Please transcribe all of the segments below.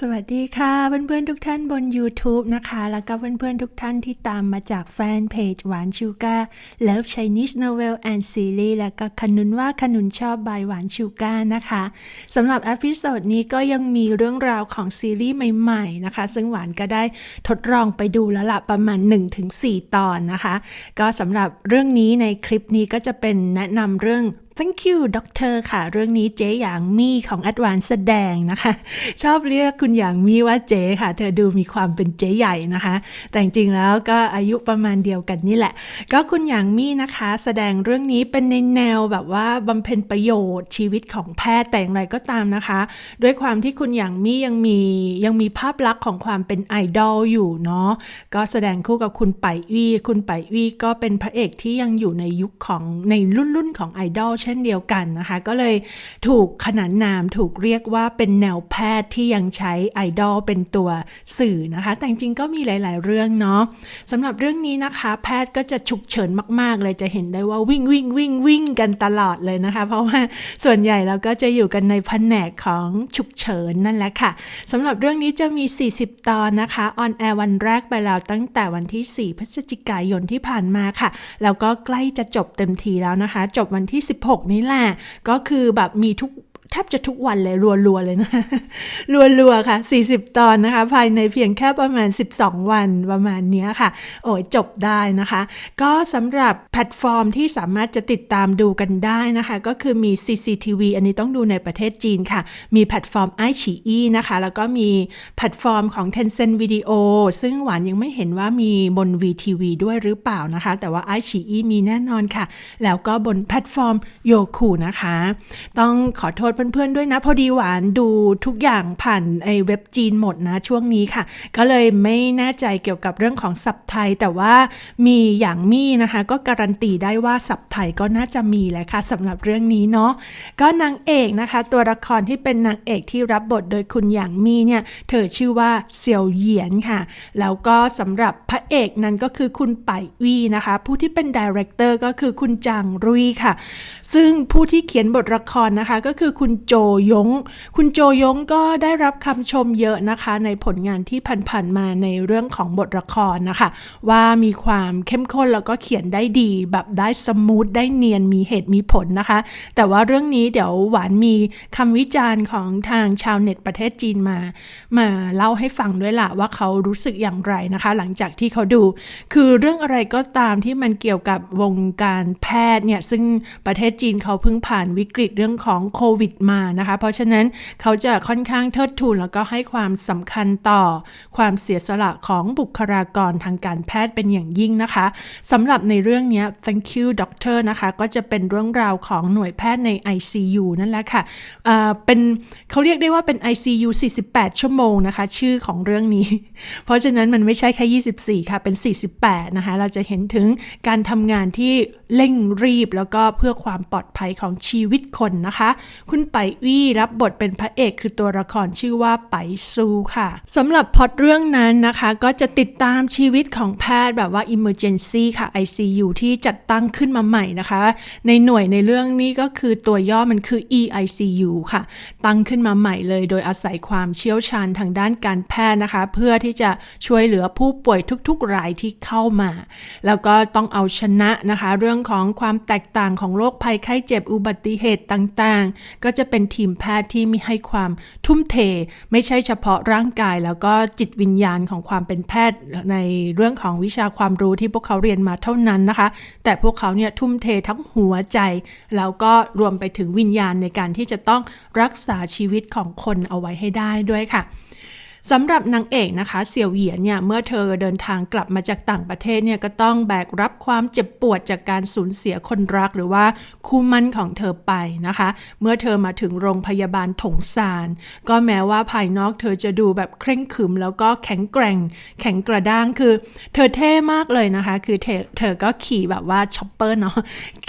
สวัสดีค่ะเพื่อนๆทุกท่านบน YouTube นะคะ แล้วก็เพื่อนๆทุกท่านที่ตามมาจากแฟนเพจหวานชูการ์ Love Chinese Novel and Series แล้วก็ขนุนว่าขนุนชอบบายหวานชูการ์นะคะสำหรับอพิโซดนี้ก็ยังมีเรื่องราวของซีรีส์ใหม่ๆนะคะ ซึ่งหวานก็ได้ทดลองไปดูแล้วละประมาณ 1-4 ตอนนะคะ ก็สำหรับเรื่องนี้ในคลิปนี้ก็จะเป็นแนะนำเรื่อง Thank you ด็อกเตอร์ค่ะ เรื่องนี้เจ๊หยางมี่ของ a d v a n c e แสดงนะคะ ชอบเรียกคุณหยางมี่ว่าเจ๊ค่ะ เธอดูมีความเป็นเจ๊ใหญ่นะคะ แต่จริงๆแล้วก็อายุประมาณเดียวกันนี่แหละ ก็คุณหยางมี่นะคะ แสดงเรื่องนี้เป็นในแนวแบบว่าบำเพ็ญประโยชน์ชีวิตของแพทย์แต่อย่างไรก็ตามนะคะ ด้วยความที่คุณหยางมี่ยังมียังมีภาพลักษณ์ของความเป็นไอดอลอยู่เนาะก็แสดงคู่กับคุณไปวี่คุณไปวี่ก็เป็นพระเอกที่ยังอยู่ในยุคของในรุ่นรุ่นของไอดอลเช่นเดียวกันนะคะ ก็เลยถูกขนานนามถูกเรียกว่าเป็นแนวแพทย์ที่ยังใช้ไอดอลเป็นตัวสื่อนะคะ แต่จริงก็มีหลาย ๆ เรื่องเนาะสำหรับเรื่องนี้นะคะ แพทย์ก็จะฉุกเฉินมาก ๆ เลยจะเห็นได้ว่าวิ่งวิ่งวิ่งวิ่งกันตลอดเลยนะคะ เพราะว่าส่วนใหญ่เราก็จะอยู่กันในแผนกของฉุกเฉินนั่นแหละค่ะสำหรับเรื่องนี้จะมี 40 ตอนนะคะออนแอร์วันแรกไปแล้วตั้งแต่วันที่ 4 พฤศจิกายนที่ผ่านมาค่ะ แล้วก็ใกล้จะจบเต็มทีแล้วนะคะ จบวันที่ 16นี้แหละ ก็คือแบบมีทุก ทบจะทุกวันเลยรัวๆเลยนะรัวๆค่ะ 40 ตอนนะคะ ภายในเพียงแค่ประมาณ 12 วันประมาณเนี้ยค่ะ โอ้ยจบได้นะคะ ก็สำหรับแพลตฟอร์มที่สามารถจะติดตามดูกันได้นะคะ ก็คือมี CCTV อันนี้ต้องดูในประเทศจีนค่ะ มีแพลตฟอร์ม i อ i นะคะ แล้วก็มีแพลตฟอร์มของ Tencent Video ซึ่งหวานยังไม่เห็นว่ามีบน VTV ด้วยหรือเปล่านะคะ แต่ว่า i อ i มีแน่นอนค่ะ แล้วก็บนแพลตฟอร์มโยคูนะคะ ต้องขอโทษเเพื่อนๆด้วยนะ พอดีหวานดูทุกอย่างผ่านไอเว็บจีนหมดนะช่วงนี้ค่ะ ก็เลยไม่แน่ใจเกี่ยวกับเรื่องของสับไทย แต่ว่ามีอย่างมี่นะคะ ก็การันตีได้ว่าสับไทยก็น่าจะมีแหละค่ะสำหรับเรื่องนี้เนาะก็นางเอกนะคะ ตัวละครที่เป็นนางเอกที่รับบทโดยคุณอย่างมี่เนี่ยเธอชื่อว่าเซียวเหยียนค่ะ แล้วก็สำหรับพระเอกนั้นก็คือคุณไปวีนะคะ ผู้ที่เป็นดีเรคเตอร์ก็คือคุณจางรุยค่ะ ซึ่งผู้ที่เขียนบทละครนะคะ ก็คือคุณโจยง คุณโจยงก็ได้รับคำชมเยอะนะคะ ในผลงานที่ผ่านๆมาในเรื่องของบทละครนะคะ ว่ามีความเข้มข้นแล้วก็เขียนได้ดีแบบได้สมูทได้เนียนมีเหตุมีผลนะคะ แต่ว่าเรื่องนี้เดี๋ยวหวานมีคำวิจารณ์ของทางชาวเน็ตประเทศจีนมา มาเล่าให้ฟังด้วยล่ะว่าเขารู้สึกอย่างไรนะคะ หลังจากที่เขาดู คือเรื่องอะไรก็ตามที่มันเกี่ยวกับวงการแพทย์เนี่ยซึ่งประเทศจีนเขาเพิ่งผ่านวิกฤตเรื่องของโควิดมานะคะ เพราะฉะนั้นเขาจะค่อนข้างเทิดทูนแล้วก็ให้ความสำคัญต่อ ความเสียสละของบุคลากรทางการแพทย์เป็นอย่างยิ่งนะคะสำหรับในเรื่องนี้ thank you doctor นะคะก็จะเป็นเรื่องราวของหน่วยแพทย์ใน ICU นั่นแหละค่ะอ่าเป็นเขาเรียกได้ว่าเป็น ICU 48 ชั่วโมงนะคะ ชื่อของเรื่องนี้ เพราะฉะนั้นมันไม่ใช่แค่ 24 ค่ะ เป็น 48 นะคะ เราจะเห็นถึงการทำงานที่เร่งรีบแล้วก็เพื่อความปลอดภัยของชีวิตคนนะคะ คุณไปวี่รับบทเป็นพระเอกคือตัวละครชื่อว่าไปซูค่ะสำหรับพอตเรื่องนั้นนะคะ ก็จะติดตามชีวิตของแพทย์แบบว่า emergency ค่ะ ICU ที่จัดตั้งขึ้นมาใหม่นะคะ ในหน่วยในเรื่องนี้ก็คือตัวย่อมันคือ EICU ค่ะ ตั้งขึ้นมาใหม่เลย โดยอาศัยความเชี่ยวชาญทางด้านการแพทย์นะคะ เพื่อที่จะช่วยเหลือผู้ป่วยทุกๆรายที่เข้ามา แล้วก็ต้องเอาชนะนะคะ เรื่องของความแตกต่างของโรคภัยไข้เจ็บอุบัติเหตุต่างๆ ก็จะเป็นทีมแพทย์ที่มีให้ความทุ่มเท ไม่ใช่เฉพาะร่างกาย แล้วก็จิตวิญญาณของความเป็นแพทย์ในเรื่องของวิชาความรู้ที่พวกเขาเรียนมาเท่านั้นนะคะ แต่พวกเขาเนี่ยทุ่มเททั้งหัวใจ แล้วก็รวมไปถึงวิญญาณในการที่จะต้องรักษาชีวิตของคนเอาไว้ให้ได้ด้วยค่ะ สำหรับนางเอกนะคะเสี่ยวเหยียนเนี่ยเมื่อเธอเดินทางกลับมาจากต่างประเทศเนี่ยก็ต้องแบกรับความเจ็บปวดจากการสูญเสียคนรักหรือว่าคู่มั่นของเธอไปนะคะ เมื่อเธอมาถึงโรงพยาบาลถงซาน ก็แม้ว่าภายนอกเธอจะดูแบบเคร่งขรึม แล้วก็แข็งแกร่ง แข็งกระด้างคือ เธอเท่มากเลยนะคะ คือเธอเธอก็ขี่แบบว่าช็อปเปอร์เนาะ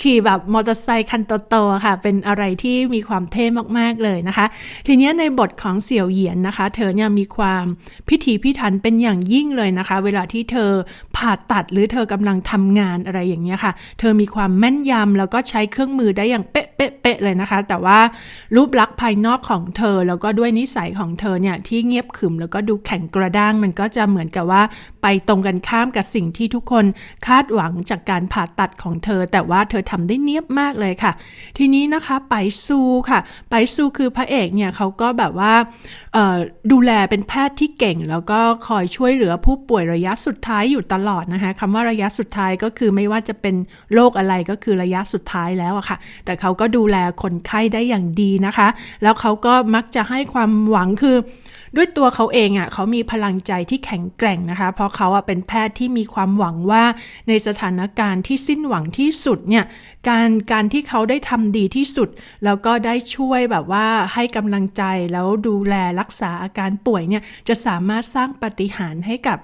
ขี่แบบมอเตอร์ไซค์คันโตๆค่ะ เป็นอะไรที่มีความเท่มากๆเลยนะคะ ทีนี้ในบทของเสี่ยวเหยียนนะคะ เธอเนี่ยมีความพิถีพิถันเป็นอย่างยิ่งเลยนะคะ เวลาที่เธอผ่าตัดหรือเธอกำลังทำงานอะไรอย่างเงี้ยค่ะ เธอมีความแม่นยำแล้วก็ใช้เครื่องมือได้อย่างเป๊เป๊ะเป๊ะเลยนะคะ แต่ว่ารูปลักษณ์ภายนอกของเธอแล้วก็ด้วยนิสัยของเธอเนี่ยที่เงียบขรึมแล้วก็ดูแข็งกระด้างมันก็จะเหมือนกับว่า ไปตรงกันข้ามกับสิ่งที่ทุกคนคาดหวังจากการผ่าตัดของเธอ แต่ว่าเธอทำได้เนียบมากเลยค่ะ ทีนี้นะคะไปซูค่ะ ไปซูคือพระเอกเนี่ยเขาก็แบบว่าดูแลเป็นแพทย์ที่เก่ง แล้วก็คอยช่วยเหลือผู้ป่วยระยะสุดท้ายอยู่ตลอดนะคะคำว่าระยะสุดท้ายก็คือไม่ว่าจะเป็นโรคอะไรก็คือระยะสุดท้ายแล้วอะค่ะ แต่เขาก็ดูแลคนไข้ได้อย่างดีนะคะ แล้วเขาก็มักจะให้ความหวังคือ ด้วยตัวเขาเองอะเขามีพลังใจที่แข็งแกร่งนะคะ เพราะเขาอะเป็นแพทย์ที่มีความหวังว่าในสถานการณ์ที่สิ้นหวังที่สุดเนี่ยการการที่เขาได้ทำดีที่สุด แล้วก็ได้ช่วยแบบว่าให้กำลังใจแล้วดูแลรักษาอาการป่วยเนี่ยจะสามารถสร้างปาฏิหาริย์ให้กับ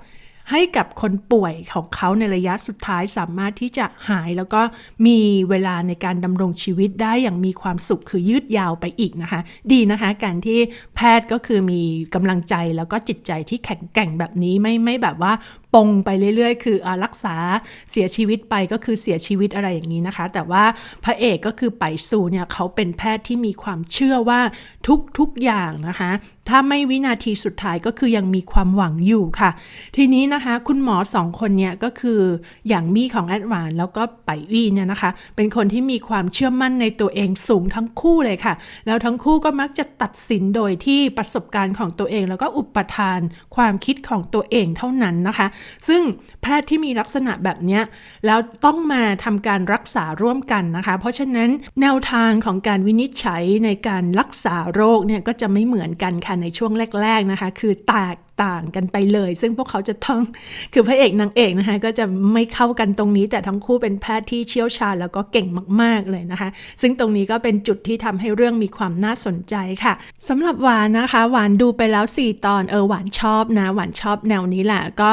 ให้กับคนป่วยของเขาในระยะสุดท้ายสามารถที่จะหายแล้วก็มีเวลาในการดำรงชีวิตได้อย่างมีความสุขคือยืดยาวไปอีกนะคะ ดีนะคะ การที่แพทย์ก็คือมีกำลังใจแล้วก็จิตใจที่แข็งแกร่งแบบนี้ไม่ไม่แบบว่า ปงไปเรื่อยๆ คืออรักษาเสียชีวิตไปก็คือเสียชีวิตอะไรอย่างนี้นะคะ แต่ว่าพระเอกก็คือไปสูเนี่ยเขาเป็นแพทย์ที่มีความเชื่อว่าทุกๆอย่างนะคะ ถ้าไม่วินาทีสุดท้ายก็คือยังมีความหวังอยู่ค่ะ ทีนี้นะคะคุณหมอสองคนเนี่ยก็คืออย่างมี่ของแอดวานแล้วก็ไปวี่เนี่ยนะคะ เป็นคนที่มีความเชื่อมั่นในตัวเองสูงทั้งคู่เลยค่ะ แล้วทั้งคู่ก็มักจะตัดสินโดยที่ประสบการณ์ของตัวเอง แล้วก็อุปทานความคิดของตัวเองเท่านั้นนะคะซึ่งแพทย์ที่มีลักษณะแบบนี้แล้วต้องมาทำการรักษาร่วมกันนะคะ เพราะฉะนั้นแนวทางของการวินิจฉัยในการรักษาโรคเนี่ยก็จะไม่เหมือนกันค่ะในช่วงแรก ๆนะคะ คือแตก ต่างกันไปเลย ซึ่งพวกเขาจะต้องคือพระเอกนางเอกนะคะก็จะไม่เข้ากันตรงนี้ แต่ทั้งคู่เป็นแพทย์ที่เชี่ยวชาญแล้วก็เก่งมาก ๆเลยนะคะ ซึ่งตรงนี้ก็เป็นจุดที่ทำให้เรื่องมีความน่าสนใจค่ะสำหรับหวานนะคะ หวานดูไปแล้ว 4 ตอนเออหวานชอบนะ หวานชอบแนวนี้แหละก็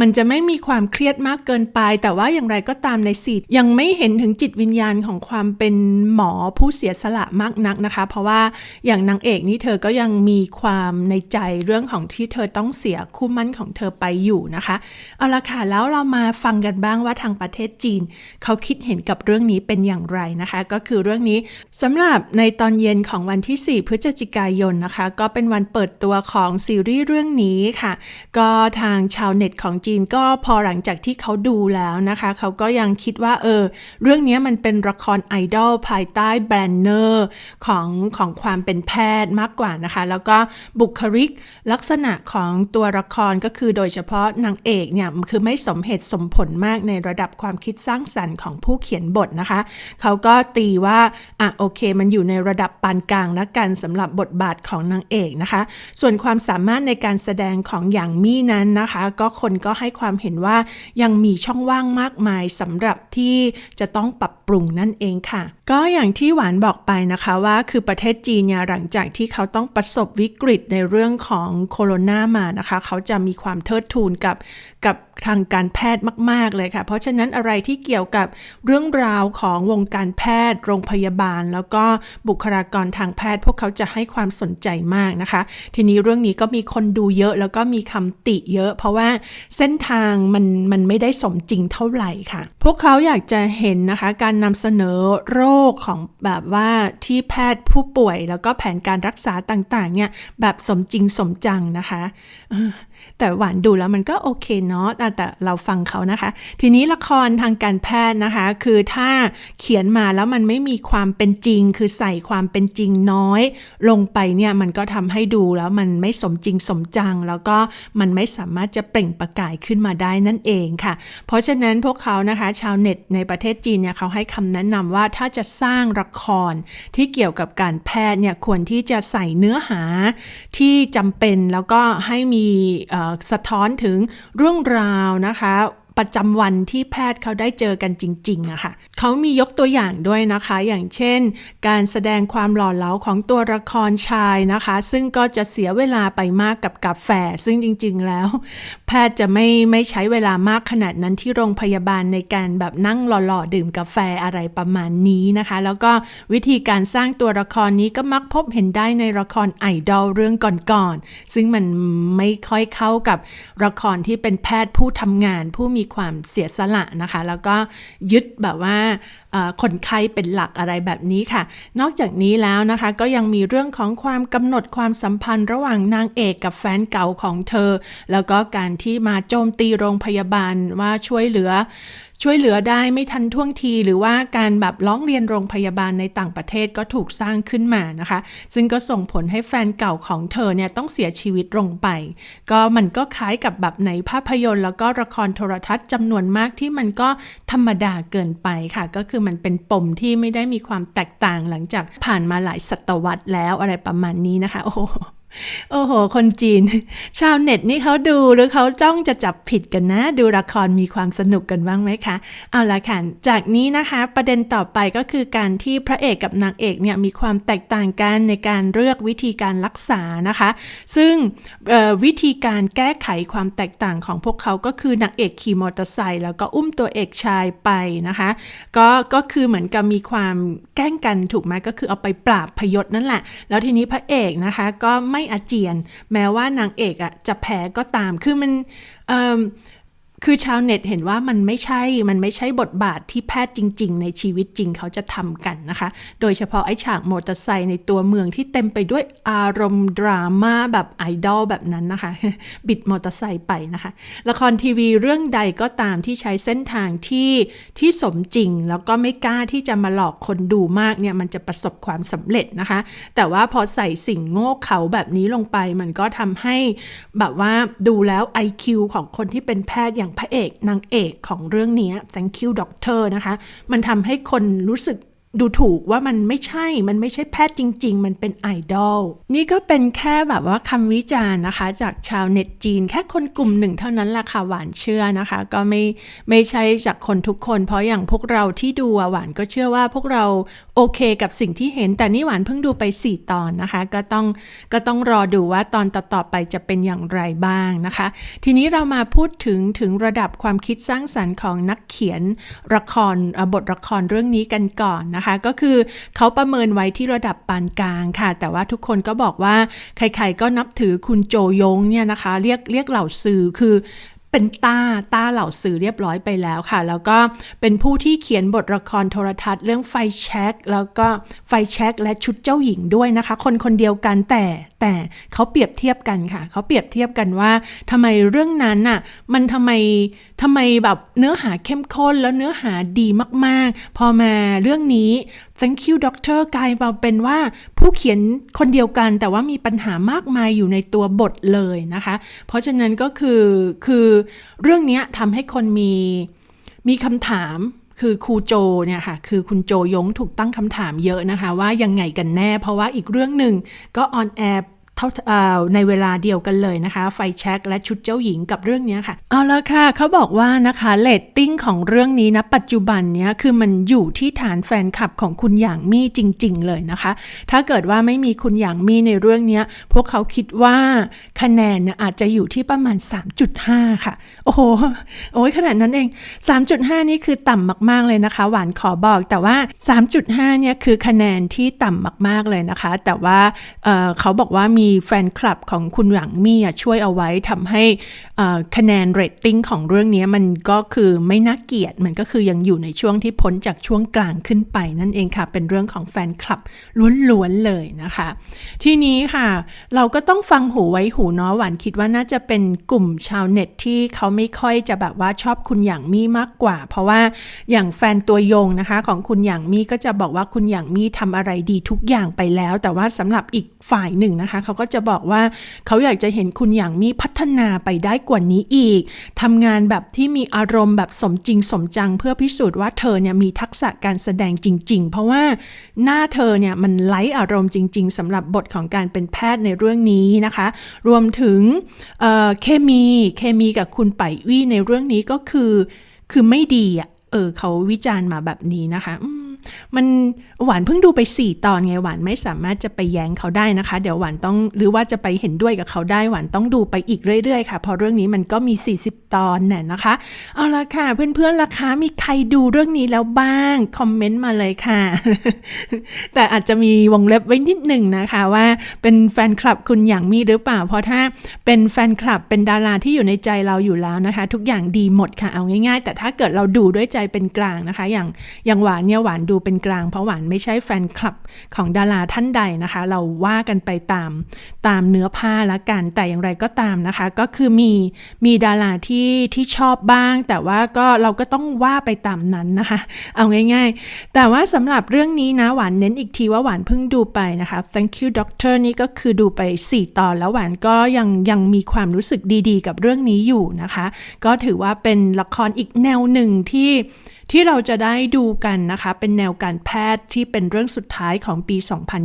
มันจะไม่มีความเครียดมากเกินไป แต่ว่าอย่างไรก็ตามในสียังไม่เห็นถึงจิตวิญญาณของความเป็นหมอผู้เสียสละมากนักนะคะ เพราะว่าอย่างนางเอกนี่เธอก็ยังมีความในใจเรื่องของที่เธอต้องต้องเสียคู่มั่นของเธอไปอยู่นะคะ เอาละค่ะ แล้วเรามาฟังกันบ้างว่าทางประเทศจีน เขาคิดเห็นกับเรื่องนี้เป็นอย่างไรนะคะ ก็คือเรื่องนี้สำหรับในตอนเย็นของวันที่ 4 พฤศจิกายนนะคะ ก็เป็นวันเปิดตัวของซีรีส์เรื่องนี้ค่ะ ก็ทางชาวเน็ตของจีนก็พอหลังจากที่เขาดูแล้วนะคะ เขาก็ยังคิดว่าเออเรื่องนี้มันเป็นละครไอดอลภายใต้แบรนเนอร์ของของความเป็นแพทย์มากกว่านะคะ แล้วก็บุคลิกลักษณะของตัวละครก็คือโดยเฉพาะนางเอกเนี่ยคือไม่สมเหตุสมผลมากในระดับความคิดสร้างสรรค์ของผู้เขียนบทนะคะ เขาก็ตีว่าอะโอเค มันอยู่ในระดับปานกลางและกันสำหรับบทบาทของนางเอกนะคะ ส่วนความสามารถในการแสดงของอย่างมี่นั้นนะคะ ก็คนก็ให้ความเห็นว่ายังมีช่องว่างมากมายสำหรับที่จะต้องปรับปรุงนั่นเองค่ะ ก็อย่างที่หวานบอกไปนะคะว่าคือประเทศจีนเนี่ยหลังจากที่เขาต้องประสบวิกฤตในเรื่องของโคโรนามานะคะ เขาจะมีความเทิดทูนกับกับ ทางการแพทย์มาก ๆ เลยค่ะ เพราะฉะนั้นอะไรที่เกี่ยวกับเรื่องราวของวงการแพทย์ โรงพยาบาล แล้วก็บุคลากรทางแพทย์ พวกเขาจะให้ความสนใจมากนะคะ ทีนี้เรื่องนี้ก็มีคนดูเยอะแล้วก็มีคำติเยอะ เพราะว่าเส้นทางมันมันไม่ได้สมจริงเท่าไหร่ค่ะ พวกเขาอยากจะเห็นนะคะการนำเสนอโรคของแบบว่าที่แพทย์ผู้ป่วย แล้วก็แผนการรักษาต่างๆเนี่ยแบบสมจริงสมจังนะคะ แต่หวานดูแล้วมันก็โอเคเนาะแต่แต่เราฟังเขานะคะ ทีนี้ละครทางการแพทย์นะคะ คือถ้าเขียนมาแล้วมันไม่มีความเป็นจริง คือใส่ความเป็นจริงน้อย ลงไปเนี่ยมันก็ทำให้ดูแล้วมันไม่สมจริงสมจัง แล้วก็มันไม่สามารถจะเปล่งประกายขึ้นมาได้นั่นเองค่ะ เพราะฉะนั้นพวกเขานะคะชาวเน็ตในประเทศจีนเนี่ยเขาให้คำแนะนำว่าถ้าจะสร้างละครที่เกี่ยวกับการแพทย์เนี่ยควรที่จะใส่เนื้อหาที่จำเป็นแล้วก็ให้มีสะท้อนถึงเรื่องราวนะคะ ประจำวันที่แพทย์เขาได้เจอกันจริงๆอะค่ะเขามียกตัวอย่างด้วยนะคะ อย่างเช่น การแสดงความหล่อเหลาของตัวละครชายนะคะ ซึ่งก็จะเสียเวลาไปมากกับกาแฟ ซึ่งจริง ๆ แล้ว แพทย์จะไม่ไม่ใช้เวลามากขนาดนั้นที่โรงพยาบาลในการแบบนั่งหล่อๆ ดื่มกาแฟอะไรประมาณนี้นะคะ แล้วก็วิธีการสร้างตัวละครนี้ก็มักพบเห็นได้ในละครไอดอลเรื่องก่อนๆซึ่งมันไม่ค่อยเข้ากับละครที่เป็นแพทย์ผู้ทำงานผู้มีความเสียสละนะคะ แล้วก็ยึดแบบว่าคนไข้เป็นหลักอะไรแบบนี้ค่ะ นอกจากนี้แล้วนะคะก็ยังมีเรื่องของความกำหนดความสัมพันธ์ระหว่างนางเอกกับแฟนเก่าของเธอ แล้วก็การที่มาโจมตีโรงพยาบาลว่าช่วยเหลือ ช่วยเหลือได้ไม่ทันท่วงทีหรือว่าการแบบร้องเรียนโรงพยาบาลในต่างประเทศก็ถูกสร้างขึ้นมานะคะ ซึ่งก็ส่งผลให้แฟนเก่าของเธอเนี่ยต้องเสียชีวิตลงไป ก็มันก็คล้ายกับแบบในภาพยนตร์ แล้วก็ละครโทรทัศน์จำนวนมากที่มันก็ธรรมดาเกินไปค่ะ ก็คือมันเป็นปมที่ไม่ได้มีความแตกต่างหลังจากผ่านมาหลายศตวรรษแล้วอะไรประมาณนี้นะคะ โอ้ โหโอ้โห คนจีน ชาวเน็ตนี่เขาดูหรือเขาจ้องจะจับผิดกันนะ ดูละครมีความสนุกกันบ้างไหมคะ เอาละค่ะ จากนี้นะคะประเด็นต่อไปก็คือการที่พระเอกกับนางเอกเนี่ยมีความแตกต่างกันในการเลือกวิธีการรักษานะคะ ซึ่งวิธีการแก้ไขความแตกต่างของพวกเขาก็คือนางเอกขี่มอเตอร์ไซค์แล้วก็อุ้มตัวเอกชายไปนะคะ ก็ก็คือเหมือนกับมีความแกล้งกันถูกไหมก็คือเอาไปปราบพยศนั่นแหละ แล้วทีนี้พระเอกนะคะก็ไม่อาเจียน แม้ว่านางเอกอะจะแพ้ก็ตาม คือมันเอิ่ม คือชาวเน็ตเห็นว่ามันไม่ใช่ มันไม่ใช่บทบาทที่แพทย์จริง ๆ ในชีวิตจริงเขาจะทำกันนะคะ โดยเฉพาะไอ้ฉากมอเตอร์ไซค์ในตัวเมืองที่เต็มไปด้วยอารมณ์ดราม่าแบบไอดอลแบบนั้นนะคะ บิดมอเตอร์ไซค์ไปนะคะ ละครทีวีเรื่องใดก็ตามที่ใช้เส้นทางที่ที่สมจริง แล้วก็ไม่กล้าที่จะมาหลอกคนดูมากเนี่ยมันจะประสบความสำเร็จนะคะ แต่ว่าพอใส่สิ่งโง่เขาแบบนี้ลงไป มันก็ทำให้แบบว่าดูแล้ว IQ ของคนที่เป็นแพทย์อย่างพระเอกนางเอกของเรื่องนี้ thank you doctor นะคะ มันทำให้คนรู้สึก ดูถูกว่ามันไม่ใช่ มันไม่ใช่แพทย์จริง ๆ มันเป็นไอดอล นี่ก็เป็นแค่แบบว่าคำวิจารณ์นะคะ จากชาวเน็ตจีน แค่คนกลุ่มหนึ่งเท่านั้นแหละค่ะ หวานเชื่อนะคะ ก็ไม่ไม่ใช่จากคนทุกคน เพราะอย่างพวกเราที่ดูหวานก็เชื่อว่าพวกเราโอเคกับสิ่งที่เห็น แต่นี่หวานเพิ่งดูไป 4 ตอนนะคะ ก็ต้องก็ต้องรอดูว่าตอนต่อๆไปจะเป็นอย่างไรบ้างนะคะ ทีนี้เรามาพูดถึงถึงระดับความคิดสร้างสรรค์ของนักเขียนละครบทละครเรื่องนี้กันก่อนนะคะ ก็คือเขาประเมินไว้ที่ระดับปานกลางค่ะ แต่ว่าทุกคนก็บอกว่าใครๆก็นับถือคุณโจยงเนี่ยนะคะ เรียกเรียกเหล่าสื่อคือ เป็นต้าต้าเหล่าสื่อเรียบร้อยไปแล้วค่ะ แล้วก็เป็นผู้ที่เขียนบทละครโทรทัศน์เรื่องไฟแช็กแล้วก็ไฟแช็กและชุดเจ้าหญิงด้วยนะคะ คนคนเดียวกันแต่แต่เขาเปรียบเทียบกันค่ะ เขาเปรียบเทียบกันว่าทำไมเรื่องนั้นน่ะมันทำไมทำไมแบบเนื้อหาเข้มข้นแล้วเนื้อหาดีมาก ๆ พอมาเรื่องนี้ thank you doctor กลายมาเป็นว่าผู้เขียนคนเดียวกัน แต่ว่ามีปัญหามากมายอยู่ในตัวบทเลยนะคะ เพราะฉะนั้นก็คือคือเรื่องนี้ทำให้คนมีมีคำถามคือครูโจเนี่ยค่ะ คือคุณโจยงถูกตั้งคำถามเยอะนะคะ ว่ายังไงกันแน่ เพราะว่าอีกเรื่องหนึ่งก็ออนแอร์ ในเวลาเดียวกันเลยนะคะ ไฟแช็กและชุดเจ้าหญิงกับเรื่องนี้ค่ะ เอาละค่ะ เขาบอกว่านะคะเลตติ้งของเรื่องนี้นะ ปัจจุบันเนี้ยคือมันอยู่ที่ฐานแฟนคลับของคุณหยางมี่จริง ๆ เลยนะคะ ถ้าเกิดว่าไม่มีคุณหยางมี่ในเรื่องนี้พวกเขาคิดว่าคะแนนเนี่ยอาจจะอยู่ที่ประมาณ 3.5 ค่ะ โอ้โหโอ้ยขนาดนั้นเอง 3.5 นี่คือต่ำมาก ๆ เลยนะคะ หวานขอบอกแต่ว่า 3.5 เนี่ยคือคะแนนที่ต่ำมาก ๆ เลยนะคะ แต่ว่าเเขาบอกว่ามีแฟนคลับของคุณหยางมี่อะช่วยเอาไว้ทำให้อ่อคะแนนเรตติ้งของเรื่องนี้มันก็คือไม่น่าเกลียดมันก็คือยังอยู่ในช่วงที่พ้นจากช่วงกลางขึ้นไปนั่นเองค่ะ เป็นเรื่องของแฟนคลับล้วนๆเลยนะคะ ทีนี้ค่ะ เราก็ต้องฟังหูไว้หูเนาะหวานคิดว่าน่าจะเป็นกลุ่มชาวเน็ตที่เขาไม่ค่อยจะแบบว่าชอบคุณหยางมี่มากกว่า เพราะว่าอย่างแฟนตัวยงนะคะ ของคุณหยางมี่ก็จะบอกว่าคุณหยางมี่ทำอะไรดีทุกอย่างไปแล้ว แต่ว่าสำหรับอีกฝ่ายหนึ่งนะคะเขาก็จะบอกว่าเขาอยากจะเห็นคุณหยางมีพัฒนาไปได้กว่านี้อีกทำงานแบบที่มีอารมณ์แบบสมจริงสมจัง เพื่อพิสูจน์ว่าเธอเนี่ยมีทักษะการแสดงจริง ๆ เพราะว่าหน้าเธอเนี่ยมันไร้อารมณ์จริง ๆสำหรับบทของการเป็นแพทย์ในเรื่องนี้นะคะ รวมถึงเเคมีเคมีกับคุณไปวี่ในเรื่องนี้ก็คือ คือไม่ดีอะเออเขาวิจารณ์มาแบบนี้นะคะอืม มันหวานเพิ่งดูไป 4 ตอนไงหวานไม่สามารถจะไปแย้งเขาได้นะคะ เดี๋ยวหวานต้องหรือว่าจะไปเห็นด้วยกับเขาได้หวานต้องดูไปอีกเรื่อยๆค่ะเพราะเรื่องนี้มันก็มี 40 ตอนน่ะนะคะเอาละค่ะ เพื่อนๆล่ะคะมีใครดูเรื่องนี้แล้วบ้างคอมเมนต์มาเลยค่ะ แต่อาจจะมีวงเล็บไว้นิดหนึ่งนะคะว่าเป็นแฟนคลับคุณอย่างมีหรือเปล่า เพราะถ้าเป็นแฟนคลับเป็นดาราที่อยู่ในใจเราอยู่แล้วนะคะ ทุกอย่างดีหมดค่ะเอาง่าย ๆ แต่ถ้าเกิดเราดูด้วยใจเป็นกลางนะคะ อย่างอย่างหวานเนี่ยหวานดูเป็นกลางเพราะหวานไม่ใช่แฟนคลับของดาราท่านใดนะคะ เราว่ากันไปตามตามเนื้อผ้าละกันแต่อย่างไรก็ตามนะคะ ก็คือมีมีดาราที่ที่ชอบบ้าง แต่ว่าก็เราก็ต้องว่าไปตามนั้นนะคะ เอาง่ายๆ แต่ว่าสำหรับเรื่องนี้นะหวานเน้นอีกทีว่าหวานเพิ่งดูไปนะคะ Thank you Doctor นี่ก็คือดูไป 4 ตอนแล้วหวานก็ยังยังมีความรู้สึกดีๆ กับเรื่องนี้อยู่นะคะ ก็ถือว่าเป็นละครอีกแนวหนึ่งที่ ที่เราจะได้ดูกันนะคะ เป็นแนวการแพทย์ที่เป็นเรื่องสุดท้ายของปี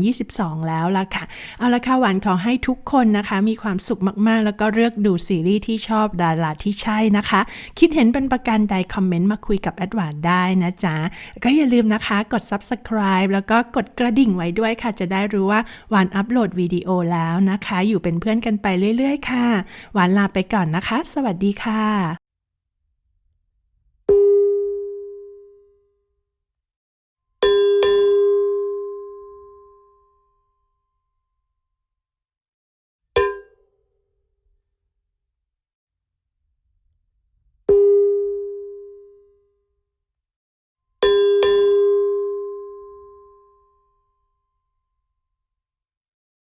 2022 แล้วล่ะค่ะ เอาละค่ะหวานขอให้ทุกคนนะคะ มีความสุขมากๆ แล้วก็เลือกดูซีรีส์ที่ชอบดาราที่ใช่นะคะ คิดเห็นเป็นประการใดคอมเมนต์มาคุยกับแอดวานได้นะจ๊ะ ก็อย่าลืมนะคะกด subscribe แล้วก็กดกระดิ่งไว้ด้วยค่ะ จะได้รู้ว่าหวานอัปโหลดวิดีโอแล้วนะคะ อยู่เป็นเพื่อนกันไปเรื่อยๆ ค่ะ หวานลาไปก่อนนะคะ สวัสดีค่ะ